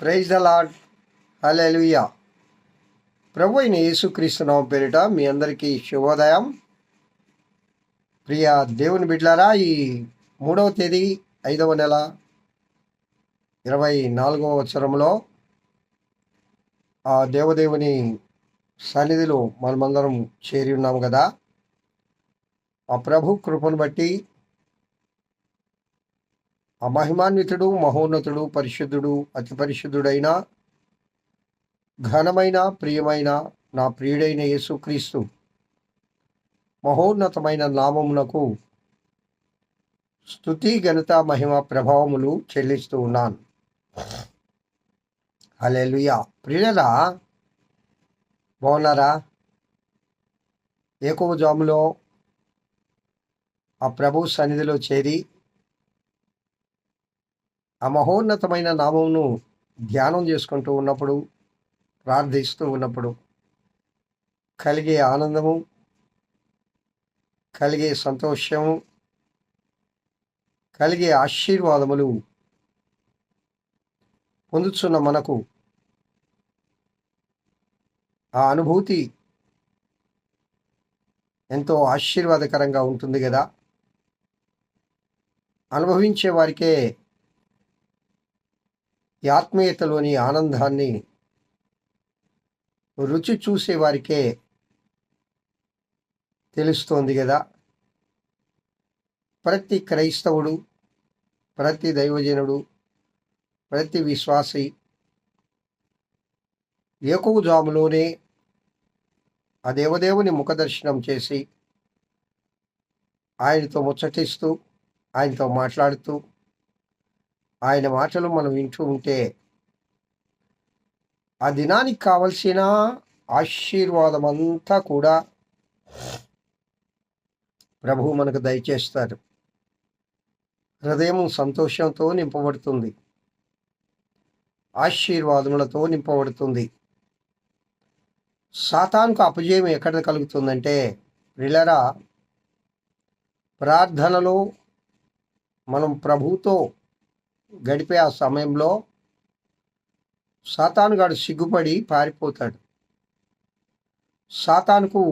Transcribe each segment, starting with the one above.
Praise the Lord hallelujah ప్రభు అయిన యేసుక్రీస్తు పేరిట మీ అందరికీ శుభోదయం. ప్రియ దేవుని బిడ్లారా ఈ మూడవ తేదీ ఐదవ నెల ఇరవై నాలుగవ సంవత్సరంలో ఆ దేవదేవుని సన్నిధిలో మనమందరం చేరి ఉన్నాము కదా. ఆ ప్రభు కృపను బట్టి ఆ మహిమాన్వితుడు మహోన్నతుడు పరిశుద్ధుడు అతి పరిశుద్ధుడైన ఘనమైన ప్రియమైన నా ప్రియుడైన యేసుక్రీస్తు మహోన్నతమైన నామమునకు స్థుతి ఘనత మహిమ ప్రభావములు చెల్లిస్తూ ఉన్నాను. హల్లెలూయా. ప్రియులరా బాగున్నారా? ఏకోజాములో ఆ ప్రభు సన్నిధిలో చేరి ఆ మహోన్నతమైన నామమును ధ్యానం చేసుకుంటూ ఉన్నప్పుడు ప్రార్థిస్తూ ఉన్నప్పుడు కలిగే ఆనందము కలిగే సంతోషము కలిగే ఆశీర్వాదములు పొందుతున్న మనకు ఆ అనుభూతి ఎంతో ఆశీర్వాదకరంగా ఉంటుంది కదా అనుభవించే వారికే ఈ ఆత్మీయతలోని ఆనందాన్ని రుచి చూసే వారికే తెలుస్తోంది కదా. ప్రతి క్రైస్తవుడు ప్రతి దైవజనుడు ప్రతి విశ్వాసి ఏకవ జాములోనే ఆ దేవదేవుని ముఖదర్శనం చేసి ఆయనతో ముచ్చటిస్తూ ఆయనతో మాట్లాడుతూ ఆయన మాటలు మనం వింటూ ఉంటే ఆ దినానికి కావలసిన ఆశీర్వాదం అంతా కూడా ప్రభువు మనకు దయచేస్తారు హృదయం సంతోషంతో నింపబడుతుంది. ఆశీర్వాదములతో నింపబడుతుంది. సాతానుకు అపజయం ఎక్కడ కలుగుతుందంటే ప్రిలరా ప్రార్థనలో మనం ప్రభుతో గడిపే ఆ సమయంలో సాతానుగాడు సిగ్గుపడి పారిపోతాడు. సాతానుకు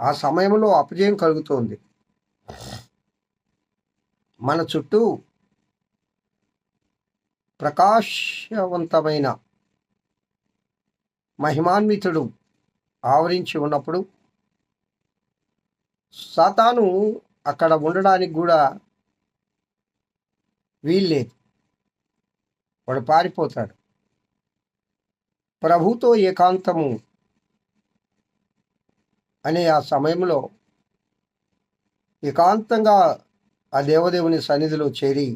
ఆ సమయంలో అపజయం కలుగుతోంది. మన చుట్టూ ప్రకాశవంతమైన మహిమాన్వితుడు ఆవరించి ఉన్నప్పుడు సాతాను అక్కడ ఉండడానికి కూడా వీల్లేదు వాడు పారిపోతాడు. ప్రభుతో ఏకాంతము అనే ఆ సమయంలో ఏకాంతంగా ఆ దేవదేవుని సన్నిధిలో చేరి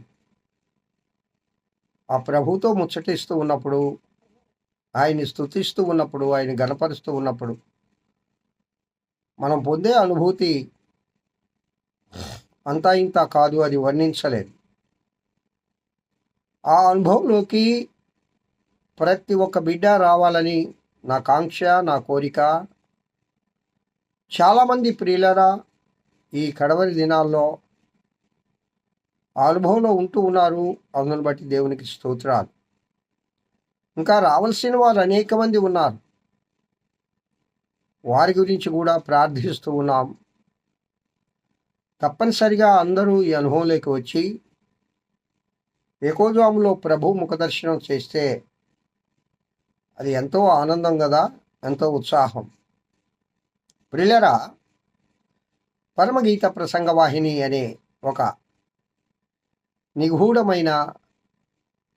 ఆ ప్రభుతో ముచ్చటిస్తూ ఉన్నప్పుడు ఆయన్ని స్థుతిస్తూ ఉన్నప్పుడు ఆయన గణపరుస్తూ ఉన్నప్పుడు మనం పొందే అనుభూతి అంతా ఇంత కాదు అది వర్ణించలేదు. ఆ అనుభవంలోకి ప్రతి ఒక్క బిడ్డ రావాలని నా కాంక్ష నా కోరిక. చాలామంది ప్రియులరా ఈ కడవరి దినాల్లో ఆ అనుభవంలో ఉంటూ ఉన్నారు. అందుని బట్టి దేవునికి స్తోత్రాలు. ఇంకా రావాల్సిన వారు అనేక మంది ఉన్నారు. వారి గురించి కూడా ప్రార్థిస్తూ ఉన్నాం. తప్పనిసరిగా అందరూ ఈ అనుభవంలోకి వచ్చి ఏకోజాములో ప్రభు ముఖదర్శనం చేస్తే అది ఎంతో ఆనందం కదా ఎంతో ఉత్సాహం. ప్రిలరా పరమగీత ప్రసంగ వాహిని అనే ఒక నిగూఢమైన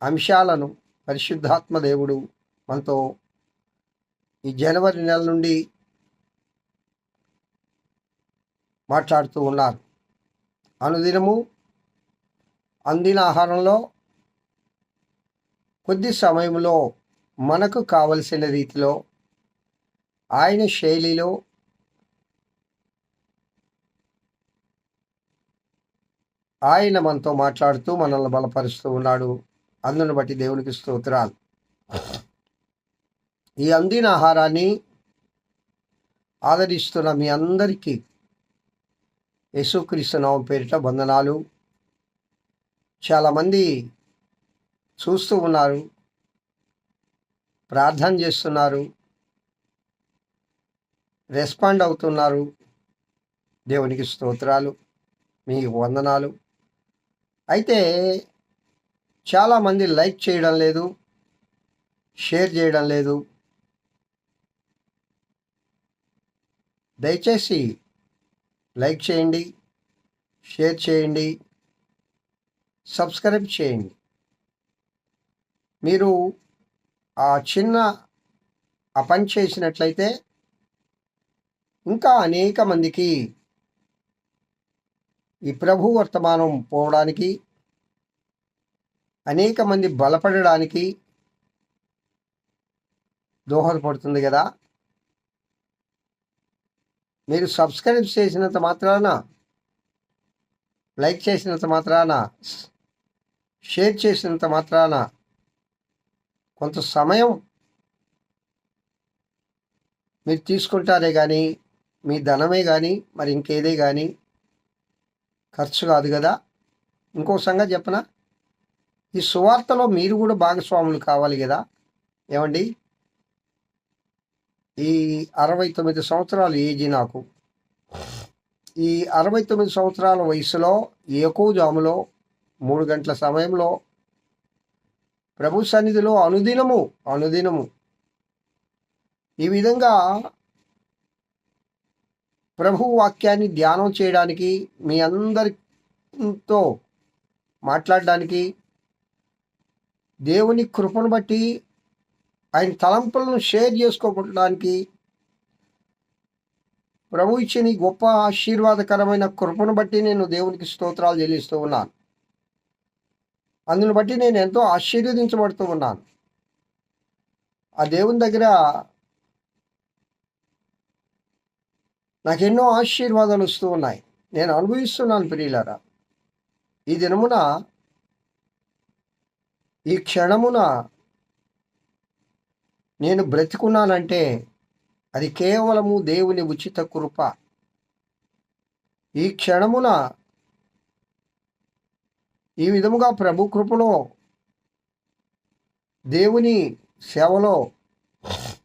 అంశాలను పరిశుద్ధాత్మ దేవుడు మనతో ఈ జనవరి నెల నుండి మాట్లాడుతూ ఉన్నారు. అనుదినము అందిన ఆహారంలో కొద్ది సమయంలో మనకు కావలసిన రీతిలో ఆయన శైలిలో ఆయన మనతో మాట్లాడుతూ మనల్ని బలపరుస్తూ ఉన్నాడు. అందును బట్టి దేవునికి స్తోత్రాలు. ఈ అందిన ఆహారాన్ని ఆదరిస్తున్న మీ అందరికీ యేసుక్రీస్తు నామం పేరిట వందనాలు. చాలామంది చూస్తూ ఉన్నారు. ప్రార్థన చేస్తున్నారు. రెస్పాండ్ అవుతున్నారు. దేవునికి స్తోత్రాలు మీ వందనాలు. అయితే చాలామంది లైక్ చేయడం లేదు షేర్ చేయడం లేదు. దయచేసి లైక్ చేయండి షేర్ చేయండి సబ్స్క్రైబ్ చేయండి. మీరు ఆ చిన్న ఆ పని చేసినట్లయితే ఇంకా అనేక మందికి ఈ ప్రభు వర్తమానం పోవడానికి అనేక మంది బలపడడానికి దోహదపడుతుంది కదా. మీరు సబ్స్క్రైబ్ చేసినంత మాత్రాన లైక్ చేసినంత మాత్రాన షేర్ చేసినంత మాత్రాన కొంత సమయం మీరు తీసుకుంటారే కానీ మీ ధనమే కానీ మరి ఇంకేదే కానీ ఖర్చు కాదు కదా. ఇంకో సంగతి చెప్పనా? ఈ సువార్తలో మీరు కూడా భాగస్వాములు కావాలి కదా. ఏమండి? ఈ అరవై తొమ్మిది సంవత్సరాలు ఏజీ నాకు. ఈ అరవై తొమ్మిది సంవత్సరాల వయసులో ఎక్కువ జాములో మూడు గంటల సమయంలో ప్రభు సన్నిధిలో అనుదినము అనుదినము. ఈ విధంగా ప్రభు వాక్యాన్ని ధ్యానం చేయడానికి మీ అందరితో మాట్లాడడానికి దేవుని కృపను బట్టి ఆయన తలంపులను షేర్ చేసుకోవడానికి ప్రభు ఇచ్చిన గొప్ప ఆశీర్వాదకరమైన కృపను బట్టి నేను దేవునికి స్తోత్రాలు చెల్లిస్తూ ఉన్నాను. అందును బట్టి నేను ఎంతో ఆశీర్వదించబడుతూ ఉన్నాను. ఆ దేవుని దగ్గర నాకెన్నో ఆశీర్వాదాలు వస్తూ ఉన్నాయి. నేను అనుభవిస్తున్నాను ప్రియులారా. ఈ దినమున ఈ క్షణమున నేను బ్రతికున్నానంటే అది కేవలము దేవుని ఉచిత కృప. ఈ క్షణమున ఈ విధముగా ప్రభు కృపలో దేవుని సేవలో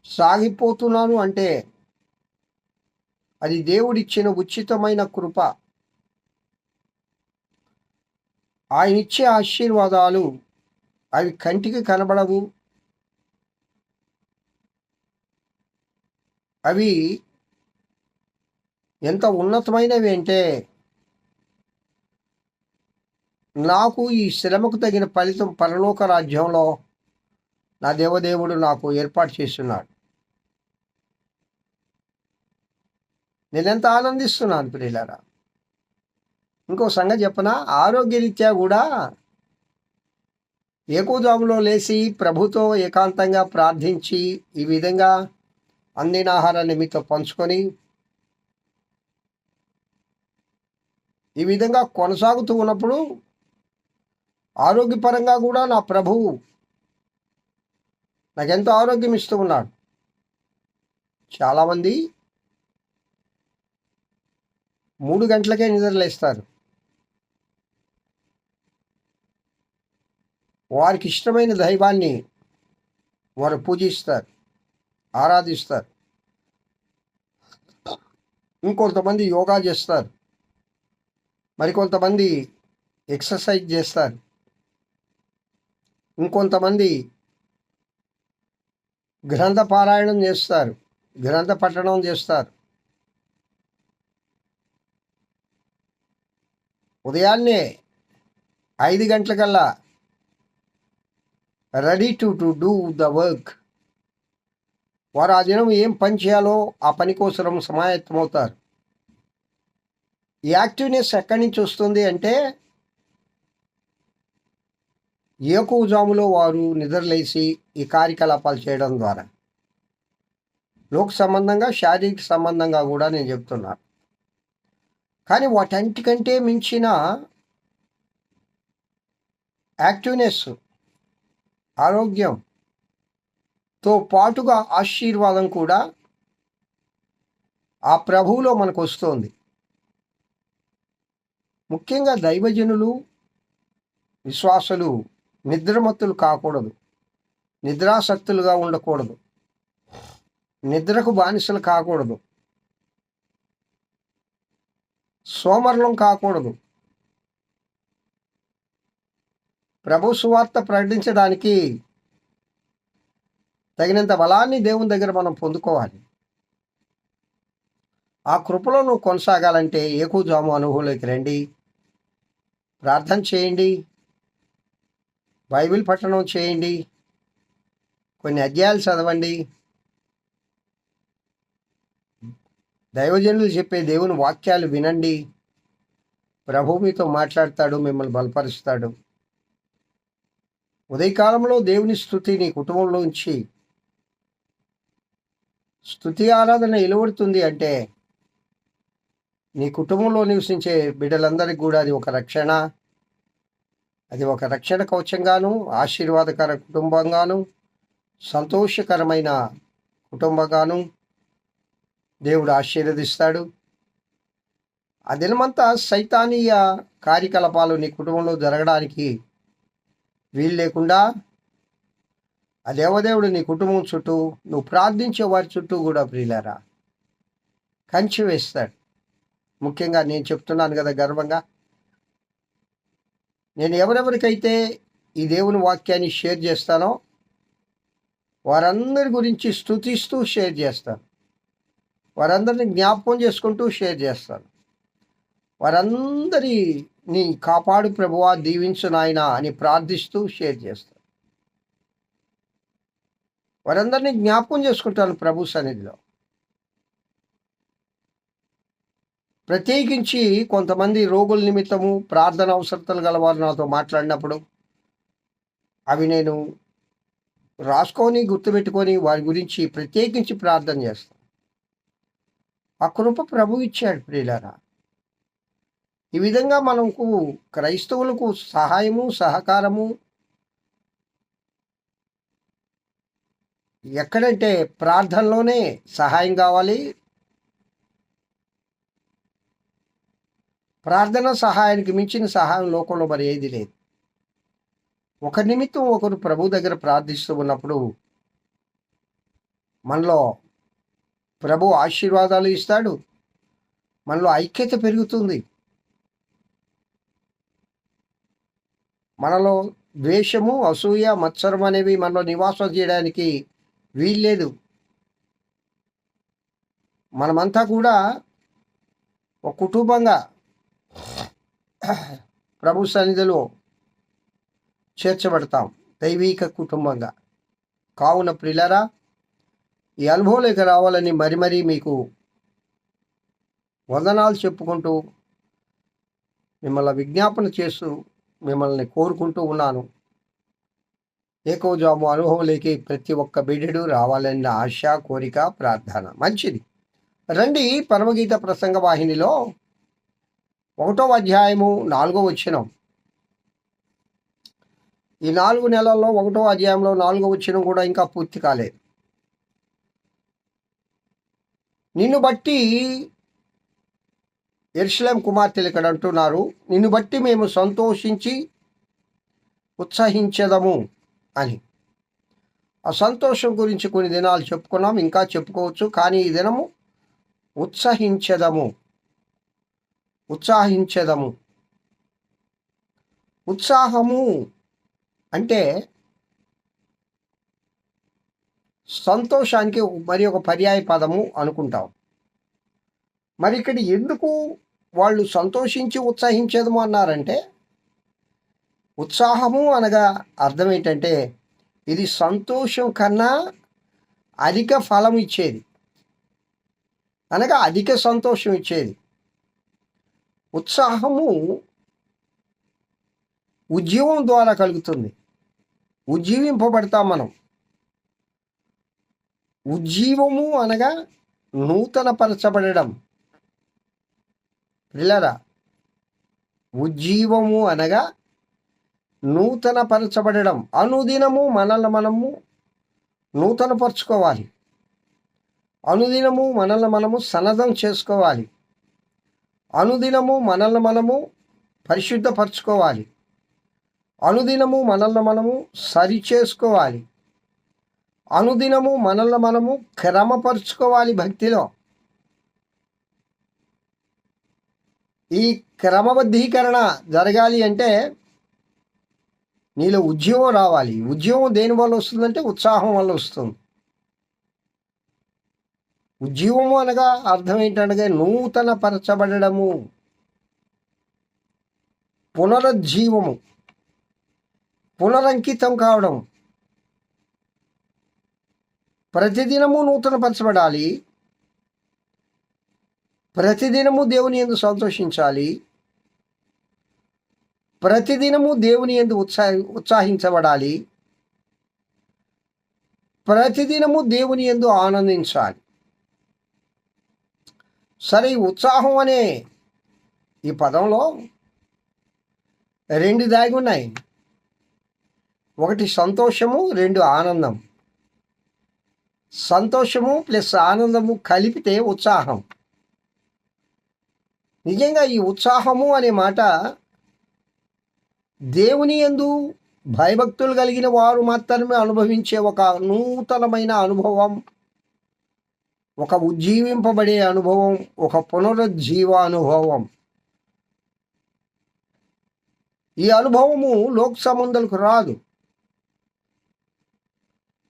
సాగిపోతున్నాను అంటే అది దేవుడిచ్చిన ఉచితమైన కృప. ఆయన ఇచ్చే ఆశీర్వాదాలు అవి కంటికి కనబడవు. అవి ఎంత ఉన్నతమైనవి అంటే నాకు ఈ శ్రమకు తగిన ఫలితం పరలోక రాజ్యంలో నా దేవదేవుడు నాకు ఏర్పాటు చేస్తున్నాడు. నేనెంత ఆనందిస్తున్నాను ప్రియులారా. ఇంకో సంగతి చెప్పనా? ఆరోగ్యరీత్యా కూడా ఏకోజాములో లేచి ప్రభుతో ఏకాంతంగా ప్రార్థించి ఈ విధంగా అందిన ఆహారాన్ని మీతో పంచుకొని ఈ విధంగా కొనసాగుతూ ఉన్నప్పుడు ఆరోగ్యపరంగా కూడా నా ప్రభువు నాకెంతో ఆరోగ్యం ఇస్తూ ఉన్నాడు. చాలామంది మూడు గంటలకే నిద్రలేస్తారు వారికి ఇష్టమైన దైవాన్ని వారు పూజిస్తారు ఆరాధిస్తారు. ఇంకొంతమంది యోగా చేస్తారు. మరికొంతమంది ఎక్సర్సైజ్ చేస్తారు. ఇంకొంతమంది గ్రంథ పారాయణం చేస్తారు గ్రంథ పఠనం చేస్తారు. ఉదయాన్నే ఐదు గంటలకల్లా ready to to do the work. వారు ఆ దినం ఏం పని చేయాలో ఆ పని కోసం సమాయత్తమవుతారు. యాక్టివ్నెస్ ఎక్కడి నుంచి వస్తుంది అంటే ఏకుజాములో వారు నిద్రలేసి ఈ కార్యకలాపాలు చేయడం ద్వారా. లోక సంబంధంగా శారీరక సంబంధంగా కూడా నేను చెప్తున్నాను కానీ వాటంటికంటే మించిన యాక్టివ్నెస్ ఆరోగ్యంతో పాటుగా ఆశీర్వాదం కూడా ఆ ప్రభువులో మనకు వస్తుంది. ముఖ్యంగా దైవజనులు విశ్వాసులు నిద్రమత్తులు కాకూడదు. నిద్రాసక్తులుగా ఉండకూడదు. నిద్రకు బానిసలు కాకూడదు. సోమరులం కాకూడదు. ప్రభు సువార్త ప్రకటించడానికి తగినంత బలాన్ని దేవుని దగ్గర మనం పొందుకోవాలి. ఆ కృపలో నువ్వు కొనసాగాలంటే ఏకూజాము అనుభవంలోకి రండి. ప్రార్థన చేయండి. బైబిల్ పఠనం చేయండి. కొన్ని అధ్యాయాలు చదవండి. దైవజనులు చెప్పే దేవుని వాక్యాలు వినండి. ప్రభు మీతో మాట్లాడతాడు మిమ్మల్ని బలపరుస్తాడు. ఉదయకాలంలో దేవుని స్థుతి నీ కుటుంబంలో ఉంచి స్థుతి ఆరాధన నిలబడుతుంది అంటే నీ కుటుంబంలో నివసించే బిడ్డలందరికీ కూడా అది ఒక రక్షణ. అది ఒక రక్షణ కవచంగాను ఆశీర్వాదకర కుటుంబంగాను సంతోషకరమైన కుటుంబంగాను దేవుడు ఆశీర్వదిస్తాడు. ఆ దినమంతా సైతానీయ కార్యకలాపాలు నీ కుటుంబంలో జరగడానికి వీలు లేకుండా ఆ దేవదేవుడు నీ కుటుంబం చుట్టూ నువ్వు ప్రార్థించే వారి చుట్టూ కూడా ప్రియులారా కంచి వేస్తాడు. ముఖ్యంగా నేను చెప్తున్నాను కదా గర్వంగా నేను ఎవరెవరికైతే ఈ దేవుని వాక్యాన్ని షేర్ చేస్తానో వారందరి గురించి స్తుతిస్తూ షేర్ చేస్తాను. వారందరిని జ్ఞాపకం చేసుకుంటూ షేర్ చేస్తాను. వారందరిని కాపాడు ప్రభువా దీవించు నాయన అని ప్రార్థిస్తూ షేర్ చేస్తాను. వారందరినీ జ్ఞాపకం చేసుకుంటాను ప్రభు సన్నిధిలో. ప్రత్యేకించి కొంతమంది రోగుల నిమిత్తము ప్రార్థన అవసరతలు గలవారు నాతో మాట్లాడినప్పుడు అవి నేను రాసుకొని గుర్తుపెట్టుకొని వారి గురించి ప్రత్యేకించి ప్రార్థన చేస్తాను. ఆ కృప ప్రభు ఇచ్చాడు ప్రియులారా. ఈ విధంగా మనకు క్రైస్తవులకు సహాయము సహకారము ఎక్కడంటే ప్రార్థనలోనే సహాయం కావాలి ప్రార్థన సహాయానికి మించిన సహాయం లోకంలో మరి ఏది లేదు. ఒక నిమిత్తం ఒకరు ప్రభు దగ్గర ప్రార్థిస్తూ ఉన్నప్పుడు మనలో ప్రభు ఆశీర్వాదాలు ఇస్తాడు. మనలో ఐక్యత పెరుగుతుంది. మనలో ద్వేషము అసూయ మత్సరం అనేవి మనలో నివాసం చేయడానికి వీల్లేదు. మనమంతా కూడా ఒక కుటుంబంగా ప్రభు సన్నిధిలో చేర్చబడతాం దైవీక కుటుంబంగా. కావున ప్రిలరా ఈ అనుభవంలోకి రావాలని మరి మరీ మీకు వందనాలు చెప్పుకుంటూ మిమ్మల్ని విజ్ఞాపన చేస్తూ మిమ్మల్ని కోరుకుంటూ ఉన్నాను. ఏకోజాము అనుభవంలోకి ప్రతి ఒక్క బిడ్డడు రావాలన్న ఆశ కోరిక ప్రార్థన మంచిది. రండి పరమగీత ప్రసంగ వాహినిలో ఒకటో అధ్యాయము నాలుగో వచ్చినం ఈ నాలుగు నెలల్లో ఒకటో అధ్యాయంలో నాలుగో వచ్చినం కూడా ఇంకా పూర్తి కాలేదు నిన్ను బట్టి ఎర్షలేం కుమార్తెలు ఇక్కడ అంటున్నారు నిన్ను బట్టి మేము సంతోషించి ఉత్సహించదము అని. ఆ సంతోషం గురించి కొన్ని దినాలు చెప్పుకున్నాం ఇంకా చెప్పుకోవచ్చు కానీ ఈ దినము ఉత్సహించదము. ఉత్సాహించదము. ఉత్సాహము అంటే సంతోషానికి మరి ఒక పర్యాయ పదము అనుకుంటాం. మరి ఇక్కడ ఎందుకు వాళ్ళు సంతోషించి ఉత్సాహించేదము అన్నారంటే ఉత్సాహము అనగా అర్థం ఏంటంటే ఇది సంతోషం కన్నా అధిక ఫలం ఇచ్చేది. అనగా అధిక సంతోషం ఇచ్చేది. ఉత్సాహము ఉద్యమం ద్వారా కలుగుతుంది. ఉజ్జీవింపబడతాం మనం. ఉజ్జీవము అనగా నూతన పరచబడడం పిల్లరా ఉజ్జీవము అనగా నూతన పరచబడడం అనుదినము మనల్ని మనము నూతనపరచుకోవాలి. అనుదినము మనల్ని మనము సన్నద్ధం చేసుకోవాలి. అనుదినము మనల్ని మనము పరిశుద్ధపరచుకోవాలి. అనుదినము మనల్ని మనము సరి చేసుకోవాలి అనుదినము మనల్ని మనము క్రమపరుచుకోవాలి భక్తిలో. ఈ క్రమబద్ధీకరణ జరగాలి అంటే నీలో ఉద్యమం రావాలి. ఉద్యమం దేని వల్ల వస్తుందంటే ఉత్సాహం వల్ల వస్తుంది. ఉద్యమము అనగా అర్థం ఏంటనగా నూతన పరచబడము పునరుజ్జీవము. పునరంకితం కావడం. ప్రతిదినము నూతన పరచబడాలి ప్రతిదినము దేవుని ఎందు సంతోషించాలి. ప్రతిదినము దేవుని ఎందు ఉత్సాహ ఉత్సాహించబడాలి. ప్రతిదినము దేవుని ఎందు ఆనందించాలి. సరే ఈ ఉత్సాహం అనే ఈ పదంలో రెండు దాగి ఉన్నాయి ఒకటి సంతోషము రెండు ఆనందం. సంతోషము ప్లస్ ఆనందము కలిపితే ఉత్సాహం. నిజంగా ఈ ఉత్సాహము అనే మాట దేవుని ఎందు భయభక్తులు కలిగిన వారు మాత్రమే అనుభవించే ఒక నూతనమైన అనుభవం ఒక ఉజ్జీవింపబడే అనుభవం ఒక పునరుజ్జీవ అనుభవం ఈ అనుభవము లోక సంబంధాలకు రాదు.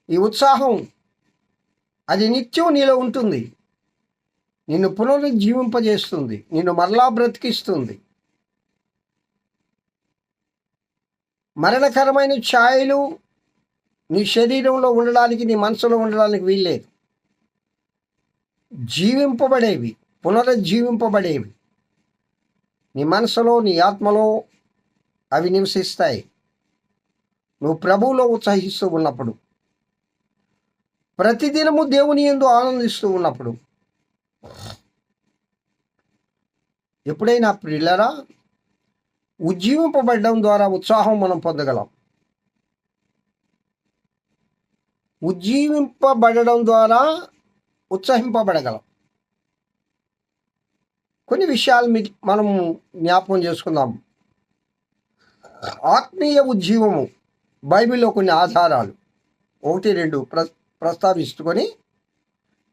ఈ ఉత్సాహం అది నిత్యం నీలో ఉంటుంది. నిన్ను పునరుజ్జీవింపజేస్తుంది. నిన్ను మరలా బ్రతికిస్తుంది. మరణకరమైన ఛాయలు నీ శరీరంలో ఉండడానికి నీ మనసులో ఉండడానికి వీల్లేదు. జీవింపబడేవి పునరుజ్జీవింపబడేవి. నీ మనసులో నీ ఆత్మలో అవి నివసిస్తాయి. నువ్వు ప్రభువులో ఉత్సహిస్తూ ఉన్నప్పుడు ప్రతిదినము దేవుని ఎందు ఆనందిస్తూ ఉన్నప్పుడు ఎప్పుడైనా ప్రిల్లరా ఉజ్జీవింపబడడం ద్వారా ఉత్సాహం మనం పొందగలం. ఉజ్జీవింపబడడం ద్వారా ఉత్సాహింపబడగలం. కొన్ని విషయాలు మీ మనము జ్ఞాపకం చేసుకుందాం. ఆత్మీయ ఉజ్జీవము బైబిల్లో కొన్ని ఆధారాలు. ఒకటి రెండు ప్ర ప్రస్తావించుకొని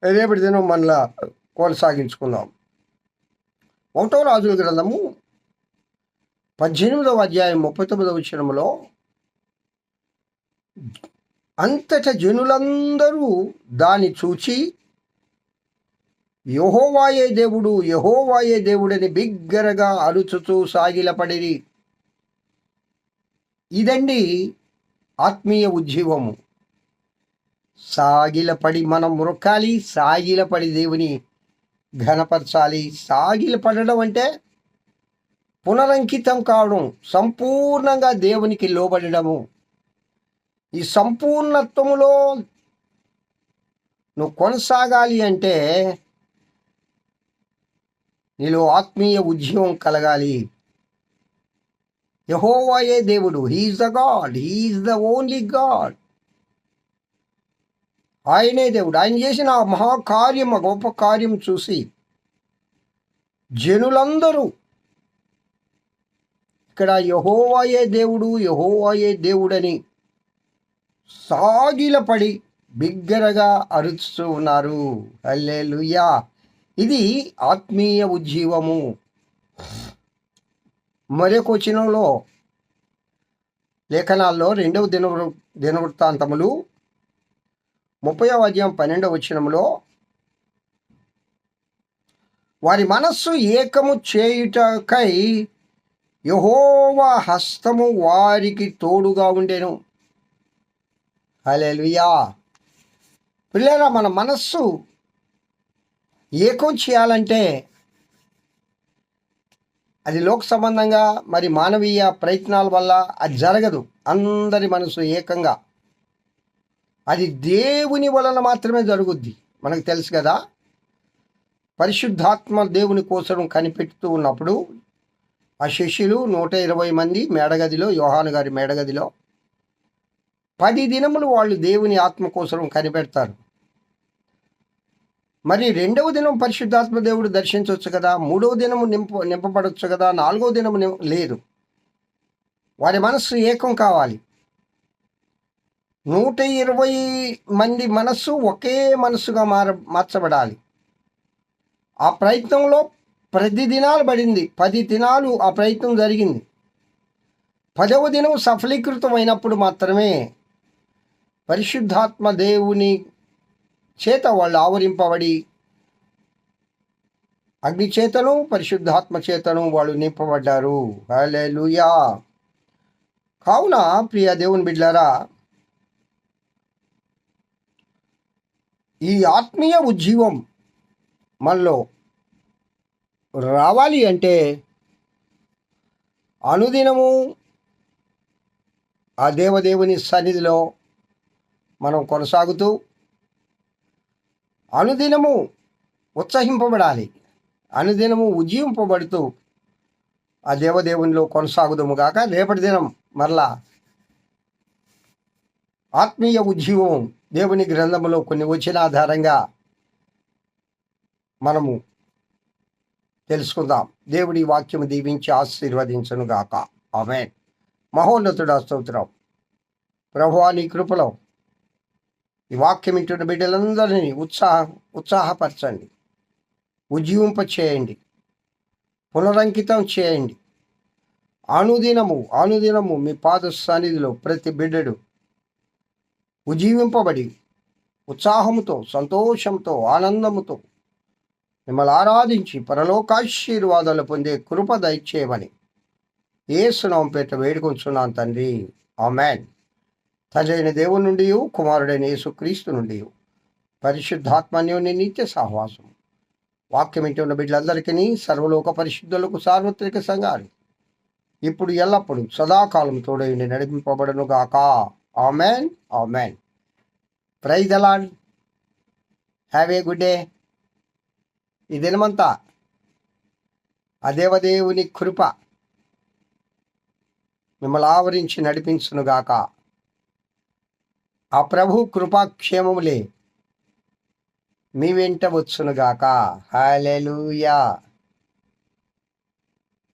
రేపటి దినం మనలా కొనసాగించుకుందాం. ఒకటో రాజుల గ్రంథము పద్దెనిమిదవ అధ్యాయం ముప్పై తొమ్మిదవ విషయంలో అంతట జనులందరూ దాన్ని చూచి యహోవాయే దేవుడు యహోవాయే దేవుడని బిగ్గరగా అరుచుతూ సాగిలపడిరి ఇదండి ఆత్మీయ ఉజ్జీవము. సాగిలపడి మనం మురకాలి సాగిలపడి దేవుని ఘనపరచాలి. సాగిలపడడం అంటే పునరంకితం కావడం సంపూర్ణంగా దేవునికి లోబడము ఈ సంపూర్ణత్వములో నువ్వు కొనసాగాలి అంటే నీలో ఆత్మీయ ఉద్యమం కలగాలి. యహోవాయే దేవుడు. He is the God he is the only God ఆయనే దేవుడు. ఆయన చేసిన ఆ మహాకార్యం ఆ గొప్ప కార్యం చూసి జనులందరూ ఇక్కడ యహోవాయే దేవుడు యహోవాయే దేవుడని సాగిలపడి బిగ్గరగా అరుస్తూ ఉన్నారు. హల్లెలూయా. ఇది ఆత్మీయ ఉజ్జీవము. మరొక వచనంలో లేఖనాల్లో రెండవ దిన దినవృత్తాంతములు ముప్పై అధ్యాయం పన్నెండవ వచనంలో వారి మనస్సు ఏకము చేయుటకై యహోవా హస్తము వారికి తోడుగా ఉండేను. హల్లెలూయా. పిల్లరా మన మనస్సు ఏకం చేయాలంటే అది లోక సంబంధంగా మరి మానవీయ ప్రయత్నాల వల్ల అది జరగదు. అందరి మనసు ఏకంగా. అది దేవుని వలన మాత్రమే జరుగుద్ది. మనకు తెలుసు కదా పరిశుద్ధాత్మ దేవుని కోసం కనిపెడుతూ ఉన్నప్పుడు ఆ శిష్యులు నూట ఇరవై మంది మేడగదిలో యోహాను గారి మేడగదిలో పది దినములు వాళ్ళు దేవుని ఆత్మ కోసం కనిపెడతారు. మరి రెండవ దినం పరిశుద్ధాత్మ దేవుడు దర్శించవచ్చు కదా? మూడవ దినము నింప నింపబడవచ్చు కదా? నాలుగవ దినము లేదు. వారి మనస్సు ఏకం కావాలి. నూట ఇరవై మంది మనస్సు ఒకే మనస్సుగా మార మార్చబడాలి. ఆ ప్రయత్నంలో ప్రతి దినాలు పడింది. పది దినాలు ఆ ప్రయత్నం జరిగింది. పదవ దినం సఫలీకృతమైనప్పుడు మాత్రమే పరిశుద్ధాత్మ దేవుని చేత వాళ్ళు ఆవరింపబడి అగ్ని చేతను పరిశుద్ధాత్మ చేతను వాళ్ళు నింపబడ్డారు. లూయా కావున ప్రియ దేవుని బిడ్డారా ఈ ఆత్మీయ ఉజ్జీవం మనలో రావాలి అంటే అనుదినము ఆ దేవదేవుని సన్నిధిలో మనం కొనసాగుతూ అనుదినము ఉత్సహింపబడాలి. అనుదినము ఉజ్జీవింపబడుతూ ఆ దేవదేవునిలో కొనసాగుదము గాక రేపటి దినం మరలా ఆత్మీయ ఉజ్జీవం దేవుని గ్రంథములో కొన్ని వచ్చిన ఆధారంగా మనము తెలుసుకుందాం. దేవుడి వాక్యము దీవించి ఆశీర్వదించను గాక ఆమె మహోన్నతుడు స్తోత్రం. ప్రభువా నీ కృపలో ఈ వాక్యం ఇటువంటి బిడ్డలందరినీ ఉత్సాహ ఉత్సాహపరచండి. ఉజ్జీవింప చేయండి. పునరంకితం చేయండి. అనుదినము అనుదినము మీ పాద సన్నిధిలో ప్రతి బిడ్డడు ఉజ్జీవింపబడి ఉత్సాహంతో సంతోషంతో ఆనందముతో మిమ్మల్ని ఆరాధించి పరలోకాశీర్వాదాలు పొందే కృప దయచేయమని ఏసునాం పేట వేడుకొంచున్నాను తండ్రి. ఆ మ్యాన్ తండ్రైన దేవుని నుండి కుమారుడైన యేసుక్రీస్తు నుండి పరిశుద్ధాత్మన్యోని నిత్య సహవాసం వాక్యం ఇంటి ఉన్న బిడ్డలందరికీ సర్వలోక పరిశుద్ధులకు సార్వత్రిక సంఘాలు. ఇప్పుడు ఎల్లప్పుడు సదాకాలం తోడైండి నడిపింపబడను గాక amen amen. Praise the Lord have a good day. ఈ దినమంతా ఆ కృప మిమ్మల్ని ఆవరించి నడిపించునుగాక. ఆ ప్రభు కృపాక్షేమములే. మీ వెంట వచ్చునుగాక. హాలెలూయా